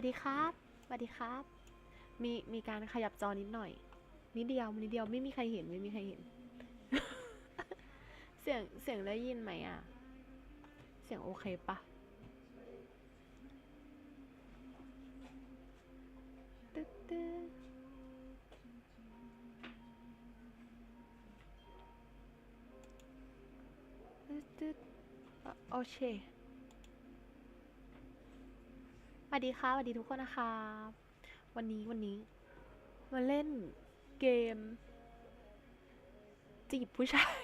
สวัสดีครับสวัสดีครับ มีมีการขยับจอนิดหน่อย นิดเดียวนิดเดียวไม่มีใครเห็นไม่มีใครเห็น เสียงเสียงได้ยินไหมอะ เสียงโอเคปะตึ๊ดตึ๊ดตึ๊ดตึ๊ดโอเค สวัสดีค่ะสวัสดีทุกคนนะคะ วันนี้วันนี้ มาเล่นเกม จีบผู้ชาย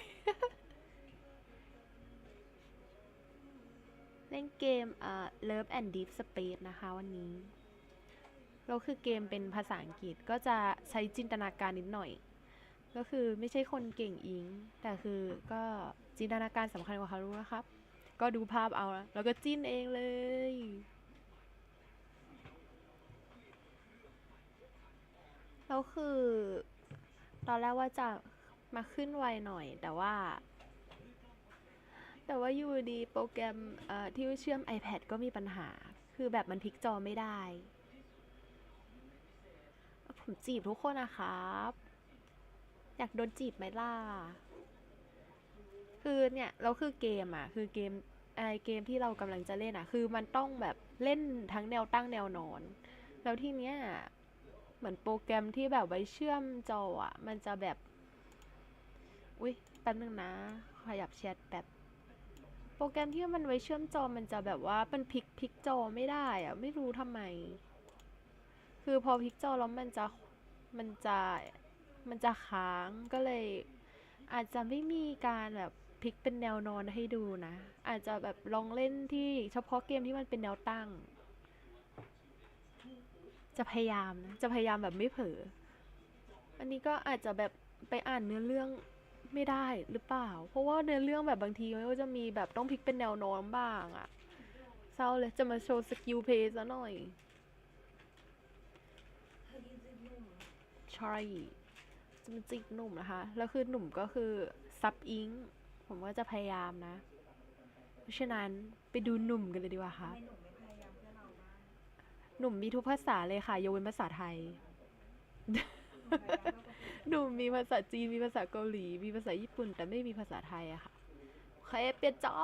เล่นเกมเอ่อ Love and Deep Space นะคะวันนี้แล้วคือเกมเป็นภาษาอังกฤษก็จะใช้จินตนาการนิดหน่อย ก็คือไม่ใช่คนเก่งอิง แต่คือก็จินตนาการสำคัญกว่าเขารู้นะครับ ก็ดูภาพเอาแล้วก็จิ้นเองเลย แล้วคือ ตอนแรกว่าจะมาขึ้นไวหน่อย แต่ว่า แต่ว่าอยู่ดีโปรแกรมที่เชื่อม iPad ก็มีปัญหา คือแบบมันพลิกจอไม่ได้ ผมจีบทุกคนนะครับ อยากโดนจีบไหมล่ะ คือเนี่ยเราคือเกมอะ คือเกมไอเกมที่เรากำลังจะเล่นอะ คือมันต้องแบบเล่นทั้งแนวตั้งแนวนอน แล้วทีเนี้ย เหมือนโปรแกรมที่แบบไว้เชื่อมจออะมันจะแบบ อุ้ยแป๊บนึงนะ ขยับแชทแบบโปรแกรมที่มันไว้เชื่อมจอมันจะแบบว่ามันพลิกพลิกจอไม่ได้อะไม่รู้ทำไม คือพอพลิกจอแล้วมันจะมันจะมันจะค้างก็เลย อาจจะไม่มีการแบบพลิกเป็นแนวนอนให้ดูนะ อาจจะแบบลองเล่นที่เฉพาะเกมที่มันเป็นแนวตั้ง จะพยายามนะจะพยายามแบบไม่เผลออันนี้ก็อาจจะแบบไปอ่านเนื้อเรื่องไม่ได้หรือเปล่า เพราะว่าเนื้อเรื่องแบบบางทีมันก็จะมีแบบต้องพลิกเป็นแนวนอนบ้างอะเศร้าเลยจะมาโชว์สกิลเพย์ซะหน่อยใช่จะมาจิกหนุ่มนะคะ แล้วคือหนุ่มก็คือซับอิง ผมก็จะพยายามนะ เพราะฉะนั้นไปดูหนุ่มกันเลยดีกว่าค่ะ หนุ่มมีทุกภาษาเลยค่ะยกเว้นภาษาไทย หนุ่มมีภาษาจีนมีภาษาเกาหลี มีภาษาญี่ปุ่น แต่ไม่มีภาษาไทยอะค่ะโอเคเปลี่ยนจอ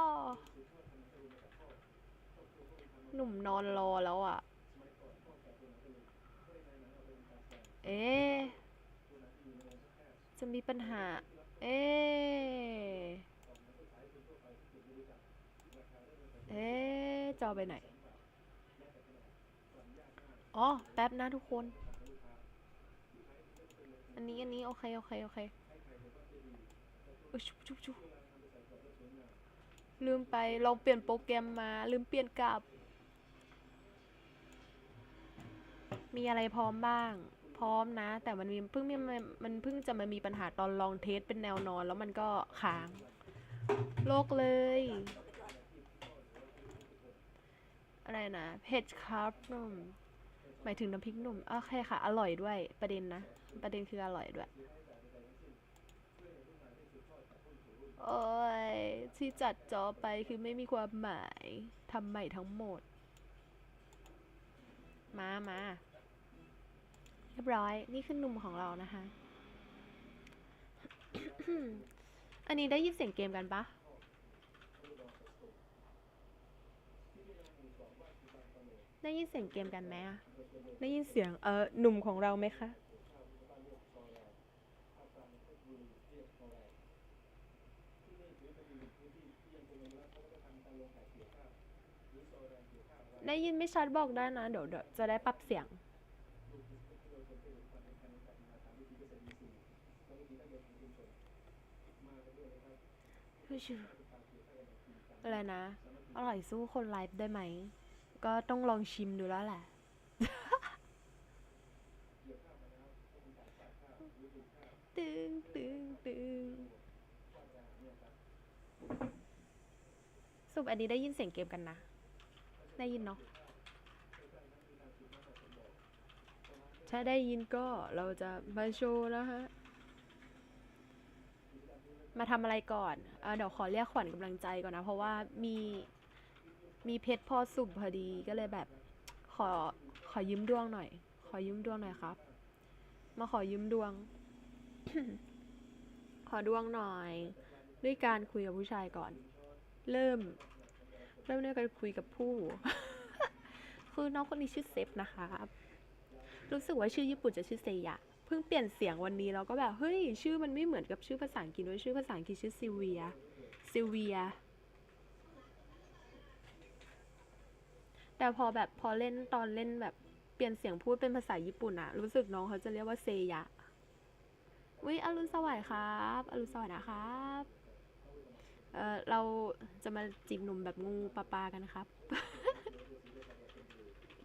หนุ่มนอนรอแล้วอะเอ๊จะมีปัญหา เอ๊เอ๊จอไปไหน อ๋อ แป๊บนะทุกคน อันนี้อันนี้โอเคโอเคโอเคเอ้ยชุบชุบชุบลืมไปลองเปลี่ยนโปรแกรมมา ลืมเปลี่ยนกลับ มีอะไรพร้อมบ้าง พร้อมนะ แต่มันมีเพิ่งมีมันมันเพิ่งจะมามีปัญหาตอนลองเทสเป็นแนวนอน แล้วมันก็ค้างโลกเลย อะไรนะเผ็ดครับ หมหมายถึงน้ำพริกหนุ่มโอเคค่ะ อร่อยด้วย ประเด็นนะ ประเด็นคืออร่อยด้วย โอ้ย ที่จัดจอไปคือไม่มีความหมาย ทำใหม่ทั้งหมด มามาเรียบร้อย นี่คือหนุ่มของเรานะคะ อันนี้ได้ยินเสียงเกมกันปะ ได้ยินเสียงเกมกันไหมอะได้ยินเสียงเออหนุ่มของเราไหมคะ ได้ยินไม่ชัดบอกได้นะ เดี๋ยวเดี๋ยวจะได้ปรับเสียง อะไรนะ อร่อยสู้คนไลฟ์ได้ไหม ก็ต้องลองชิมดูแล้วแหละ ตึงตึงตึงสุปอันนี้ได้ยินเสียงเกมกันนะ ได้ยินเนาะ ถ้าได้ยินก็เราจะมาโชว์นะฮะ มาทำอะไรก่อนเอเดี๋ยวขอเรียกขวัญกำลังใจก่อนนะ เพราะว่ามี มีเพชรพอสุ่มพอดีก็เลยแบบ ขอขอยืมดวงหน่อย ขอยืมดวงหน่อยครับ มาขอยืมดวง ขอดวงหน่อย ด้วยการคุยกับผู้ชายก่อน เริ่ม เริ่มด้วยการคุยกับผู้ คือน้องคนนี้ชื่อเซฟนะครับรู้สึกว่าชื่อญี่ปุ่นจะชื่อเซยะเพิ่งเปลี่ยนเสียงวันนี้แล้วก็แบบเฮ้ยชื่อมันไม่เหมือนกับชื่อภาษาอังกฤษด้วยชื่อภาษาอังกฤษชื่อซิเวียซิเวีย แต่พอแบบพอเล่นตอนเล่นแบบเปลี่ยนเสียงพูดเป็นภาษาญี่ปุ่นอะรู้สึกน้องเขาจะเรียกว่าเซยะวิอรุณสวัสดิ์ครับ อรุณสวัสดิ์นะครับ เออเราจะมาจีบหนุ่มแบบงูปลาปากันนะครับ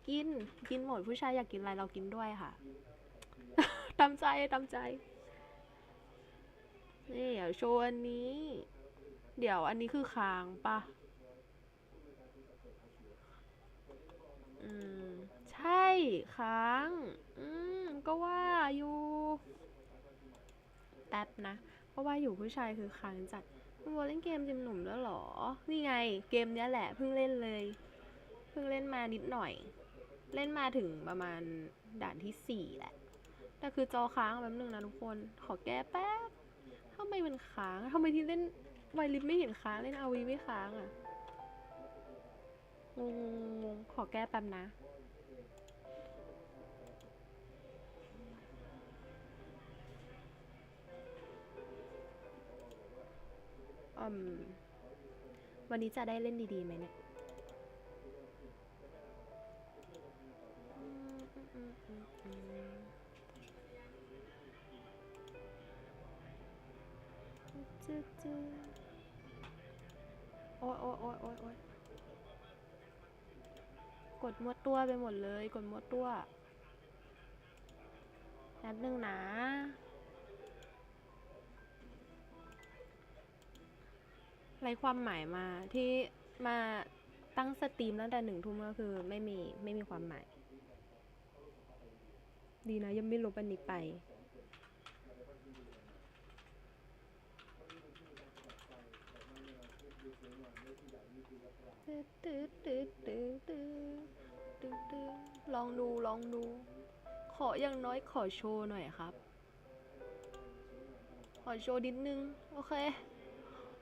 กิน กินหมดผู้ชายอยากกินอะไรเรากินด้วยค่ะ ตามใจตามใจ นี่เดี๋ยวโชว์อันนี้ เดี๋ยวอันนี้คือคางปะ อืม ใช่ค้าง อืม ก็ว่าอยู่ แป๊บนะ เพราะว่าอยู่ผู้ชายคือค้างจัดคุณโบเล่นเกมจิมหนุ่มแล้วหรอ นี่ไง เกมเนี้ยแหละเพิ่งเล่นเลย เพิ่งเล่นมานิดหน่อย เล่นมาถึงประมาณด่านที่สี่แหละ แต่คือจอค้างแป๊บนึงนะทุกคน ขอแก้แป๊บทำไมมันค้างทำไมที่เล่นไวลิฟไม่เห็นค้างเล่นอาวีไม่ค้างอะ งงงงขอแก้แป๊บนะ อืม วันนี้จะได้เล่นดีๆไหมเนี่ยอืมอืมอืมอืมอืมจืดจืดโอ๊ยโอ๊ยโอ๊ยโอ๊ยโอ๊ย กดมัวตัวไปหมดเลย กดมัวตัวนัดหนึ่งนะไรความหมายมาที่มาตั้งสตรีมตั้งแต่หนึ่งทุ่มก็คือไม่มีไม่มีความหมาย ดีนะยังไม่ลบอันนี้ไป ลองดูลองดู ขออย่างน้อยขอโชว์หน่อยครับ ขอโชว์นิดนึง โอเค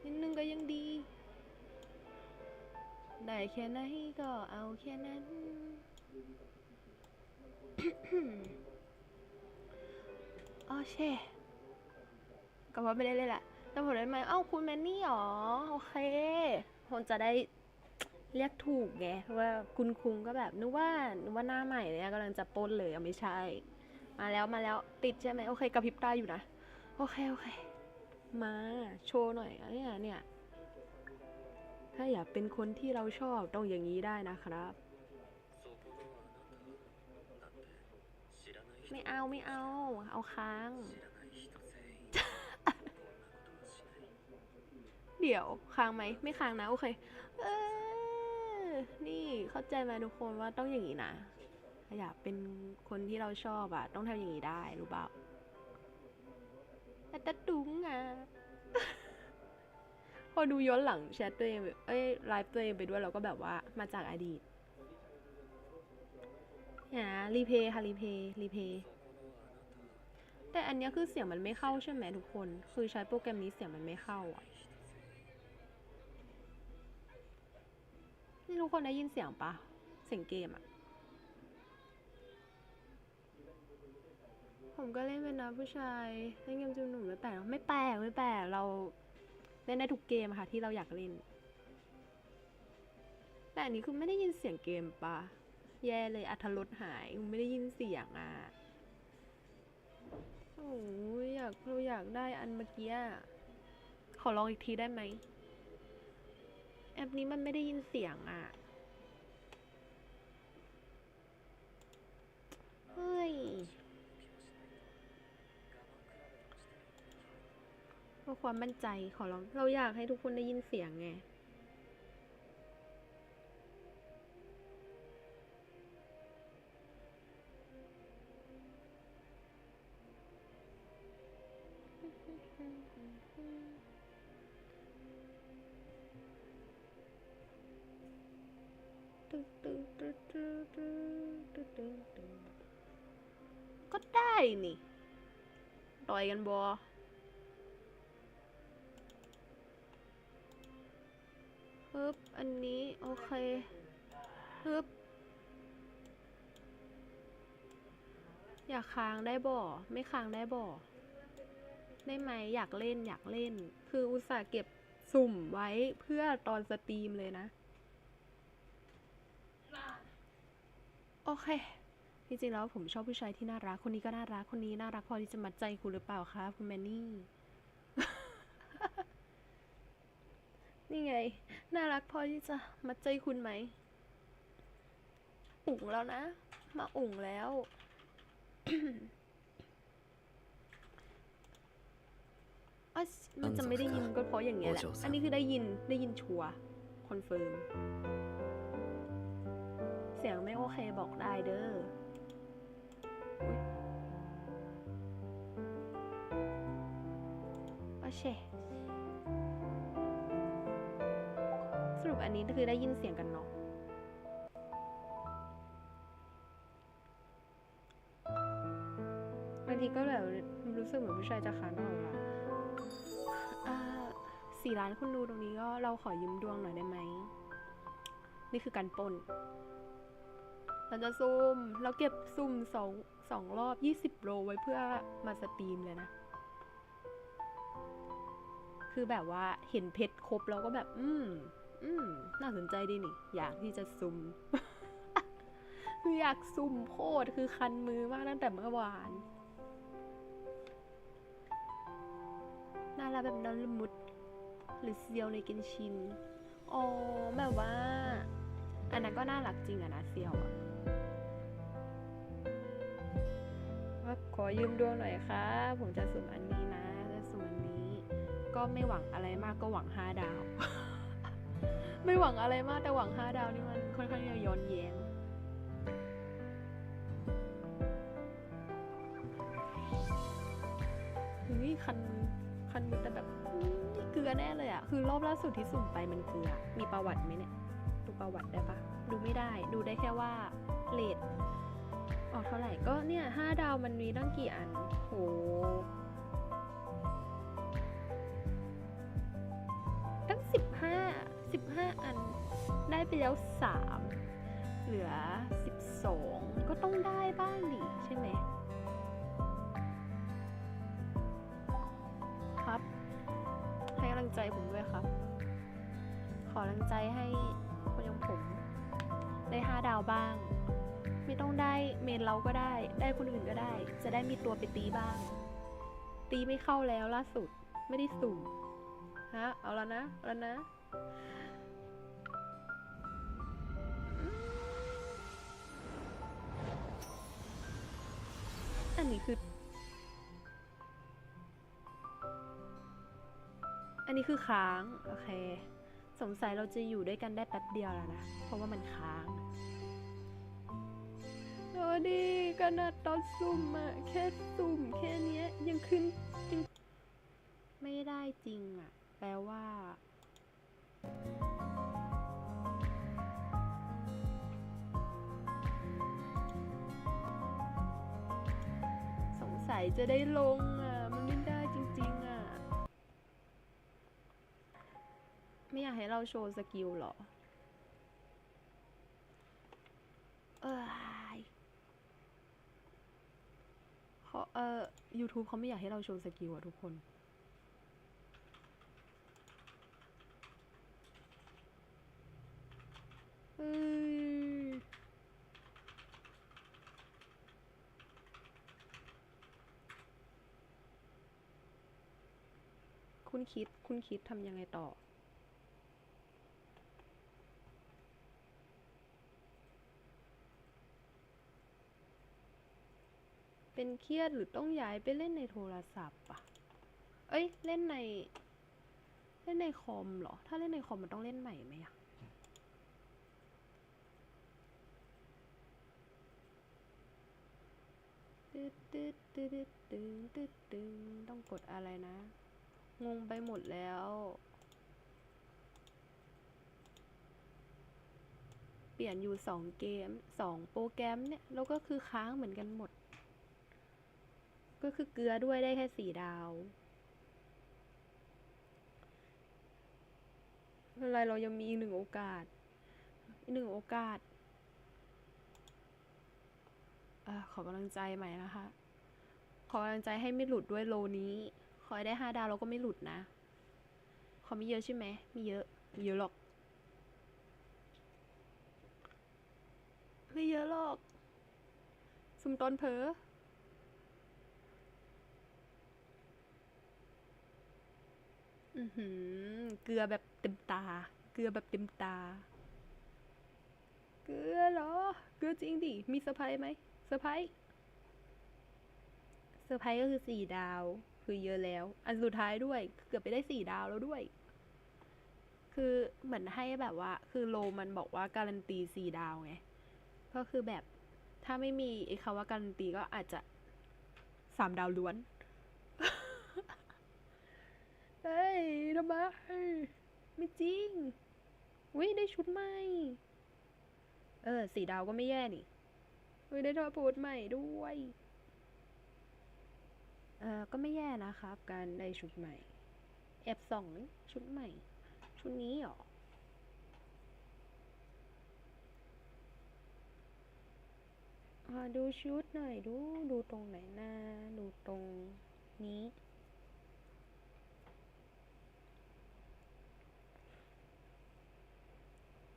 นิดนึงก็ยังดี ได้แค่ไหนก็เอาแค่นั้น โอเคก็ว่าไม่ได้เลยแหละแต่ผมได้ไหมเอ้าคุณแมนนี่หรอ โอเคผมจะได้ เรียกถูกไงเพราะว่าคุณคุงก็แบบนึกว่านึกว่าหน้าใหม่เลยอะกำลังจะป้นเลยไม่ใช่ มาแล้วมาแล้วติดใช่ไหมโอเคกระพริบตาอยู่นะ โอเคโอเค มาโชว์หน่อยเนี่ยเนี่ยถ้าอยากเป็นคนที่เราชอบต้องอย่างนี้ได้นะครับ ไม่เอาไม่เอา เอาค้าง เดี๋ยวค้างไหมไม่ค้างนะ โอเค เออ นี่เข้าใจไหมทุกคนว่าต้องอย่างนี้นะอยากเป็นคนที่เราชอบอะต้องทำอย่างนี้ได้รู้เปล่าแต่ตะดุงอะพอดูย้อนหลังแชทตัวเองเอ้ยไลฟ์ตัวเองไปด้วยเราก็แบบว่ามาจากอดีตเนี่ยนะรีเพย์ค่ะรีเพย์รีเพย์แต่อันนี้คือเสียงมันไม่เข้าใช่ไหมทุกคน คือใช้โปรแกรมนี้เสียงมันไม่เข้าอะ นี่ทุกคนได้ยินเสียงปะเสียงเกมอะผมก็เล่นเป็นนะผู้ชายเล่นเกมจูนหนุ่มไม่แปลกไม่แปลกไม่แปลกเราเล่นได้ทุกเกมค่ะ ที่เราอยากเล่น แต่อันนี้คือไม่ได้ยินเสียงเกมปะแย่เลยอัธรสหายไม่ได้ยินเสียงอะโอ้ยอยากเราอยากได้อันเมื่อกี้ขอลองอีกทีได้ไหม แอปนี้มันไม่ได้ยินเสียงอะ เฮ้ยเพื่อความมั่นใจขอร้องเราอยากให้ทุกคนได้ยินเสียงไง นี่ต่อยกันบอฮึบอันนี้ โอเคฮึบอยากค้างได้บ่ไม่ค้างได้บ่ได้ไหมอยากเล่นอยากเล่น คืออุตส่าห์เก็บสุ่มไว้เพื่อตอนสตรีมเลยนะ โอเค จริงๆแล้วผมชอบผู้ชายที่น่ารักคนนี้ก็น่ารักคนนี้น่ารักพอที่จะมัดใจคุณหรือเปล่าคะคุณแมนนี่ นี่ไง น่ารักพอที่จะมัดใจคุณไหมอุ่งแล้วนะ มาอุ่งแล้วอะมันจะไม่ได้ยินก็เพราะอย่างเงี้ยแหละ อันนี้คือได้ยินได้ยินชัวร์คอนเฟิร์ม เสียงไม่โอเคบอกได้เด้ออุ๊ เคสรุปอันนี้คือได้ยินเสียงกันเนาะบางทีก็แบบรู้สึกเหมือนผู้ชายจะขานอยละสี่ล้านคนดูตรงนี้ก็เราขอยืมดวงหน่อยได้ไหม นี่คือการปนเราจะซูม เราเก็บซุ่มสองสองรอบยี่สิบโลไว้เพื่อมาสตรีมเลยนะ คือแบบว่าเห็นเพชรครบเราก็แบบ อืม อืม น่าสนใจดีนี่ อยากที่จะซุ่มคืออยากซุ่มโคตรคือคันมือมากตั้งแต่เมื่อวานน่ารักแบบนอนละมุด หรือเซียวในกินชิน อ๋อ แบบว่า อันนั้นก็น่ารักจริงอะนะเซียวอะว่าขอยืมดวงหน่อยค่ะ ผมจะสุ่มอันนี้นะ ก็ไม่หวังอะไรมากก็หวังห้าดาว ไม่หวังอะไรมากแต่หวังห้าดาวนี่มันค่อนข้างจะย้อนแย้งเฮ้ยคันคันมือแต่แบบนี่เกลือแน่เลยอะคือรอบล่าสุดที่สุ่มไปมันเกลือ มีประวัติไหมเนี่ย ดูประวัติได้ปะดูไม่ได้ ดูได้แค่ว่าเลทออกเท่าไหร่ก็เนี่ยห้าดาวมันมีตั้งกี่อัน โห 15 อันได้ไปแล้ว 3 เหลือ 12 ก็ต้องได้บ้างดิใช่ไหมครับ ให้กำลังใจผมด้วยครับ ขอกำลังใจให้คนย่งผม ได้ 5 ดาวบ้าง ไม่ต้องได้เมนเราก็ได้ ได้คนอื่นก็ได้ จะได้มีตัวไปตีบ้าง ตีไม่เข้าแล้วล่าสุด ไม่ได้สูงฮะ เอาแล้วนะ เอาแล้วนะ อันนี้คือ อันนี้คือค้าง โอเค สงสัยเราจะอยู่ด้วยกันได้แป๊บเดียวแล้วนะ เพราะว่ามันค้างโอ้ดีขนาดตอนซุ่มอะแค่ซุ่มแค่เนี้ยยังขึ้นยังไม่ได้จริงอะแปลว่า สงสัยจะได้ลงอะ มันไม่ได้จริงๆอะ ไม่อยากให้เราโชว์สกิลหรอ เอยเขาเอ่อ YouTube เขาไม่อยากให้เราโชว์สกิลอะทุกคนเอ้ คุณคิด คุณคิดทำยังไงต่อ เป็นเครียดหรือต้องย้ายไปเล่นในโทรศัพท์อะเอ้ย เล่นใน เล่นในคอมเหรอ ถ้าเล่นในคอมมันต้องเล่นใหม่ไหมอะตึ๊ดตึ๊ดตึ๊ดตึ๊ดตึ๊ดตึ๊ดตึ๊ดต้องกดอะไรนะ งงไปหมดแล้ว เปลี่ยนอยู่สองเกมสองโปรแกรมเนี่ย แล้วก็คือค้างเหมือนกันหมด ก็คือเกลือด้วยได้แค่สี่ดาวไม่เป็นไรเรายังมีอีกหนึ่งโอกาส อีกหนึ่งโอกาสอขอกำลังใจใหม่นะคะ ขอกำลังใจให้ไม่หลุดด้วยโลนี้ ขอให้ได้ห้าดาวเราก็ไม่หลุดนะขอไม่เยอะใช่ไหมม่เยอะม่เยอะหรอก ไม่เยอะหรอกซุมตอนเพออือหือ เกลือแบบเต็มตา เกลือแบบเต็มตา เกลือเหรอ เกลือจริงดิ มีเซอร์ไพรส์ไหมเซอร์ไพรส์ เซอร์ไพรส์ก็คือสี่ดาว คือเยอะแล้ว อันสุดท้ายด้วย เกือบไปได้สี่ดาวแล้วด้วย คือเหมือนให้แบบว่า คือโลมันบอกว่าการันตีสี่ดาวไง ก็คือแบบถ้าไม่มีไอ้คำว่าการันตีก็อาจจะสามดาวล้วน เฮ้ยทำไมไม่จริงวิได้ชุดใหม่ เออ สี่ดาวก็ไม่แย่นี่วิได้ทอโพสต์ใหม่ด้วย ออก็ไม่แย่นะครับ การได้ชุดใหม่ แอบส่องนี่ชุดใหม่ ชุดนี้เหรออดูชุดหน่อยดู ดูตรงไหนหน้า ดูตรงนี้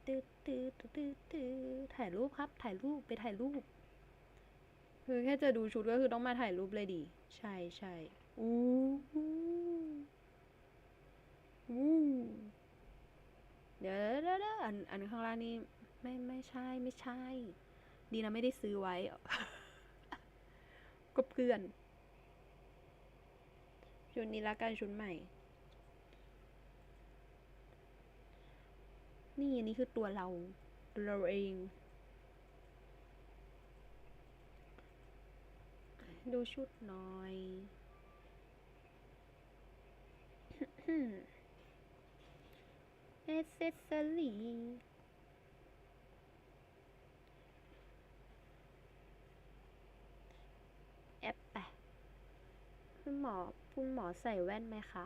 ตืดตืดตืดตืดถ่ายรูปครับ ถ่ายรูปไปถ่ายรูป คือแค่จะดูชุดก็คือต้องมาถ่ายรูปเลยดิใช่ใช่อู้หูอู้เดี๋ยวเดี๋ยวเดี๋ยวอันอันข้างล่างนี่ไม่ไม่ใช่ไม่ใช่ ดีนะไม่ได้ซื้อไว้กบเกลื่อน ชุดนี้ละกันชุดใหม่ นี่อันนี้คือตัวเราตัวเราเอง ดูชุดหน่อยเอเซสซี่แอปไปคุณหมอคุณหมอใส่แว่นไหมคะ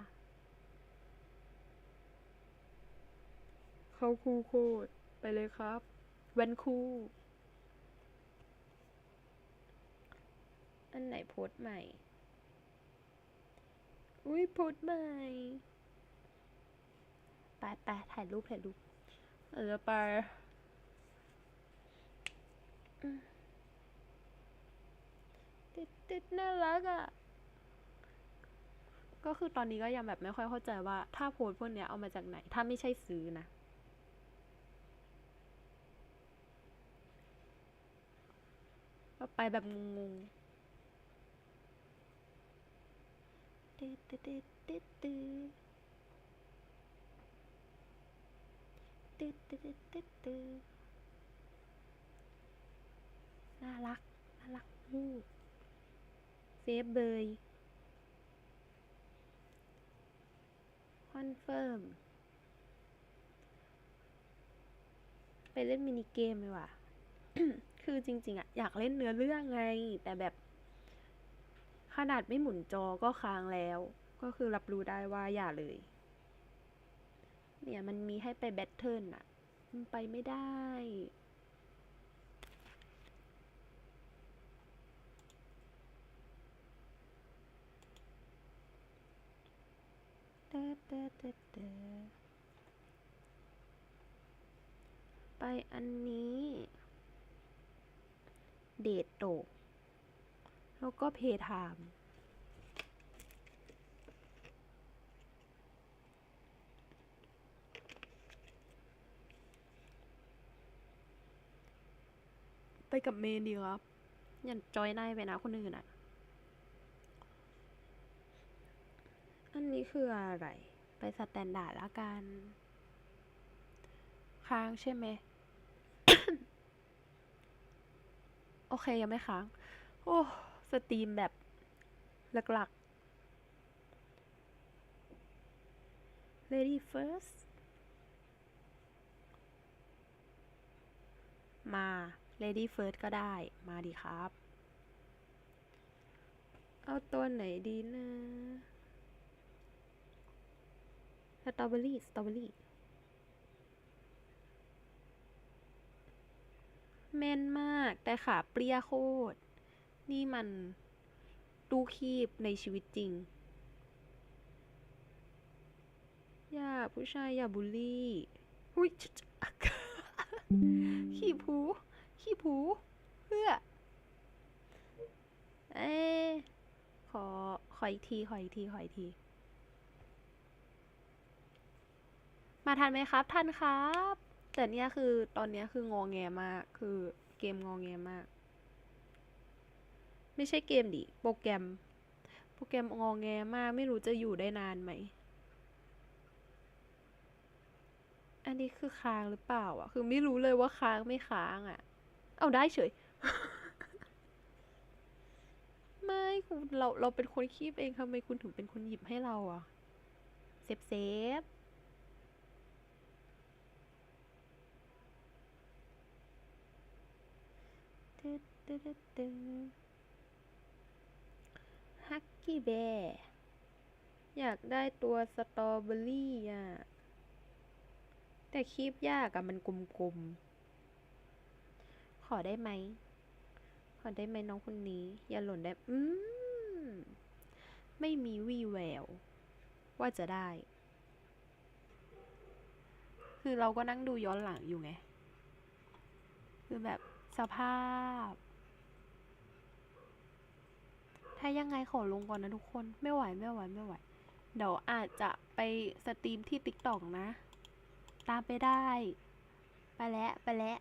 เข้าคู่โคตรไปเลยครับ แว่นคู่ อันไหนโพสต์ใหม่ อุ้ยโพสต์ใหม่ไปไปถ่ายรูปถ่ายรูปเออไปอืมติดติดน่ารักอะ ก็คือตอนนี้ก็ยังแบบไม่ค่อยเข้าใจว่า ถ้าโพสต์พวกเนี้ยเอามาจากไหน ถ้าไม่ใช่ซื้อนะก็ไปแบบงงๆ ตึ๊ดตึ๊ดตึ๊ดตึ๊ดตึ๊ดตึ๊ดตึ๊ดตึ๊ดตึ๊ดตึ๊ดน่ารัก น่ารักมูกเซฟเบยคอนเฟิร์ม ไปเล่นมินิเกมเลยว่ะ คือจริง ๆอะอยากเล่นเนื้อเรื่องไง แต่แบบ ขนาดไม่หมุนจอก็ค้างแล้ว ก็คือรับรู้ได้ว่าอย่าเลย เนี่ยมันมีให้ไปแบทเทิลอะมันไปไม่ได้เตอเตอเตอเตอไปอันนี้ เดทโต แล้วก็เพย์ไทม์ไปกับเมนดีครับ อย่าจอยนายไปนะคนอื่นอะ อันนี้คืออะไร ไปสแตนดาร์ดละกัน ค้างใช่ไหม โอเคยังไม่ค้าง โอ้ สตรีมแบบหลักๆ Lady First มา Lady First ก็ได้ มาดีครับ เอาตัวไหนดีนะสตรอเบอรี่ สตรอเบอรี่แม่นมาก แต่ขาเปรี้ยโคตร นี่มันดูคีบในชีวิตจริง อย่าผู้ชายอย่าบูลลี่อุ้ยชะชะขี้ผูขี้ผูเพื่อ เอ้ขอ ขออีกที ขออีกที ขออีกที มาทันไหมครับ ทันครับ แต่เนี่ยคือตอนเนี้ยคืองอแงมาก คือเกมงอแงมาก ไม่ใช่เกมดิโปรแกรม โปรแกรมงอแงมาก ไม่รู้จะอยู่ได้นานไหม อันนี้คือค้างหรือเปล่าอะ คือไม่รู้เลยว่าค้างไม่ค้างอะ เอาได้เฉย ไม่คุณเราเราเป็นคนคีบเองทำไมคุณถึงเป็นคนหยิบให้เราอะ เซฟเซฟตึ๊ดตึ๊ดตึ๊ดตึ๊ดฮัก กี้แบร์อยากได้ตัวสตรอเบอรี่อะ แต่คีบยากอะมันกลมๆ ขอได้ไหม ขอได้ไหมน้องคนนี้ อย่าหล่นได้ อืม ไม่มีวี่แวว ว่าจะได้ คือเราก็นั่งดูย้อนหลังอยู่ไง คือแบบสภาพ ถ้ายังไงขอลงก่อนนะทุกคน ไม่ไหวไม่ไหวไม่ไหว เดี๋ยวอาจจะไปสตรีมที่ติ๊กต็อกนะ ตามไปได้ ไปแล้วไปแล้ว